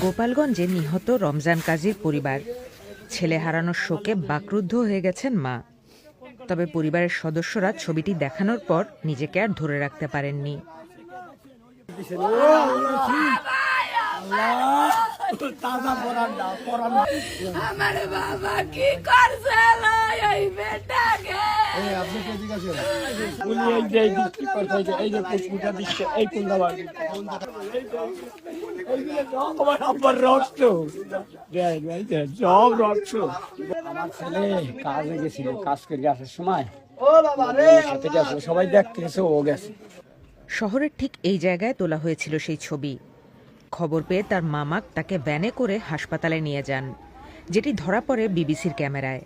গোপালগঞ্জে নিহত রমজান কাজীর পরিবার। ছেলে হারানোর শোকে বাকরুদ্ধ হয়ে গেছেন মা। তবে পরিবারের সদস্যরা ছবিটি দেখানোর পর নিজেকে আর ধরে রাখতে পারেননি। আমার বাবা কি করছে এই বেটাকে এই যে এই দিকটি করছে, এই যে- এই যে কুচকুটা দিচ্ছে, এই কুন্দা বাড়ি। আমার আব্বার রক্ত। দেখ, সব রক্ত। আমার ছেলে কাজে গেছিল কাজ করে আসার সময় সবাই দেখতে গেছে ও গেছে শহরের ঠিক এই জায়গায় তোলা হয়েছিল সেই ছবি খবর পেয়ে তার মামাক তাকে ভ্যানে করে হাসপাতালে নিয়ে যান যেটি ধরা পড়ে বিবিসির ক্যামেরায়।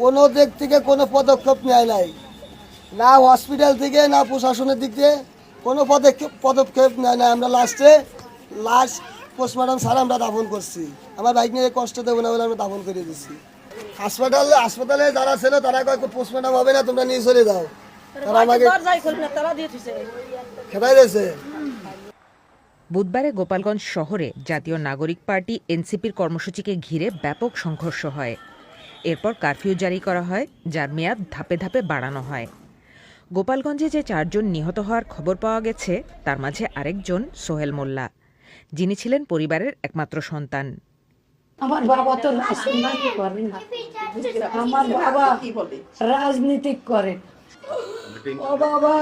কোনো দিক থেকে কোনো পদক্ষেপ নেয় নাই। না হসপিটাল থেকে না প্রশাসনের দিক থেকে কোনো পদক্ষেপ পদক্ষেপ নেয় না আমরা লাস্টে লাস্ট পোস্টমর্টম ছাড়া আমরা দাফন করছি। আমার বাইক নিয়ে কষ্ট দেবো না বলে আমরা দাফন করে দিচ্ছি হাসপাতাল হাসপাতালে যারা ছিল তারা কয় পোস্টমর্টম হবে না তোমরা নিয়ে চলে যাও। তারা আমাকে খেতাই দিয়েছে। বুধবারে গোপালগঞ্জ শহরে জাতীয় নাগরিক পার্টি এনসিপির কর্মসূচিকে ঘিরে ব্যাপক সংঘর্ষ হয়। এরপর কারফিউ জারি করা হয় যার মেয়াদ ধাপে ধাপে বাড়ানো হয়। গোপালগঞ্জে যে চারজন নিহত হওয়ার খবর পাওয়া গেছে তার মাঝে আরেকজন সোহেল মোল্লা যিনি ছিলেন পরিবারের একমাত্র সন্তান। আমার বাবা তো রাজনীতি করেন আমার বাবা রাজনীতি করেন। ও বাবা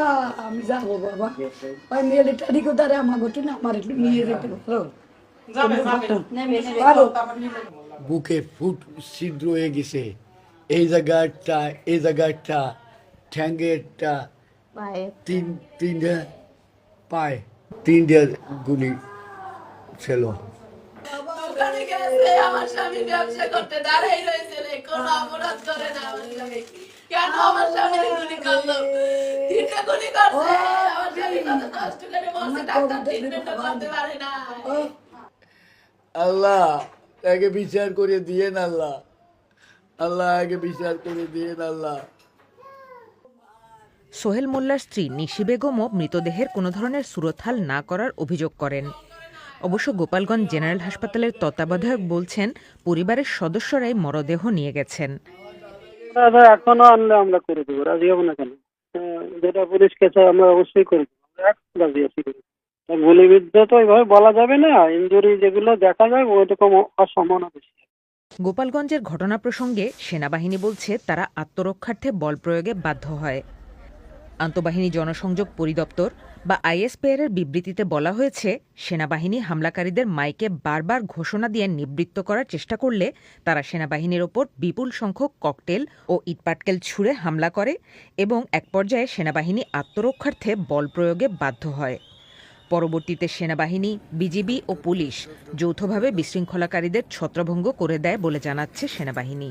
আমি যাব বাবা। ওই কোথায় আমার ঘটে না আমার একটু নিয়ে যেতে বুকে ফুট ছিদ্র হয়ে গেছে। এই জায়গাটা এই জায়গাটা ঠ্যাঙ্গেরটা তিন তিনটে পায় তিনটে গুলি ছিল। আমার স্বামী ব্যবসা করতে দাঁড়াই রয়েছে কোনো অপরাধ করে না আমার স্বামী কেন আমার স্বামী গুলি করল তিনটা গুলি করছে আমার স্বামী কত কষ্ট করে বসে ডাক্তার ট্রিটমেন্ট করতে পারে না আল্লাহ একে বিচার করে দিয়েন আল্লাহ। আল্লাহ একে বিচার করে দিয়েন আল্লাহ। সোহেল মোল্লার স্ত্রী নিশি বেগমও মৃতদেহের কোনো ধরনের সুরথাল না করার অভিযোগ করেন। অবশ্য গোপালগঞ্জ জেনারেল হাসপাতালের তত্ত্বাবধায়ক বলছেন পরিবারের সদস্যরাই মরদেহ নিয়ে গেছেন। এখনও আনলে আমরা করে দেবো, রাজি হব না কেন? যেটা আমরা অবশ্যই করে দেবো গুলিবিদ্ধ তো এইভাবে বলা যাবে না ইঞ্জুরি যেগুলো দেখা যায় ওইরকম অসম্ভাবনা বেশি গোপালগঞ্জের ঘটনা প্রসঙ্গে সেনাবাহিনী বলছে, তারা আত্মরক্ষার্থে বল প্রয়োগে বাধ্য হয়। আন্তঃবাহিনী জনসংযোগ পরিদপ্তর বা আইএসপিআর এর বিবৃতিতে বলা হয়েছে, সেনাবাহিনী হামলাকারীদের মাইকে বারবার ঘোষণা দিয়ে নিবৃত্ত করার চেষ্টা করলে তারা সেনাবাহিনীর ওপর বিপুল সংখ্যক ককটেল ও ইটপাটকেল ছুড়ে হামলা করে এবং এক পর্যায়ে সেনাবাহিনী আত্মরক্ষার্থে বল প্রয়োগে বাধ্য হয়। পরবর্তীতে সেনাবাহিনী, বিজিবি ও পুলিশ যৌথভাবে বিশৃঙ্খলাকারীদের ছত্রভঙ্গ করে দেয় বলে জানাচ্ছে সেনাবাহিনী।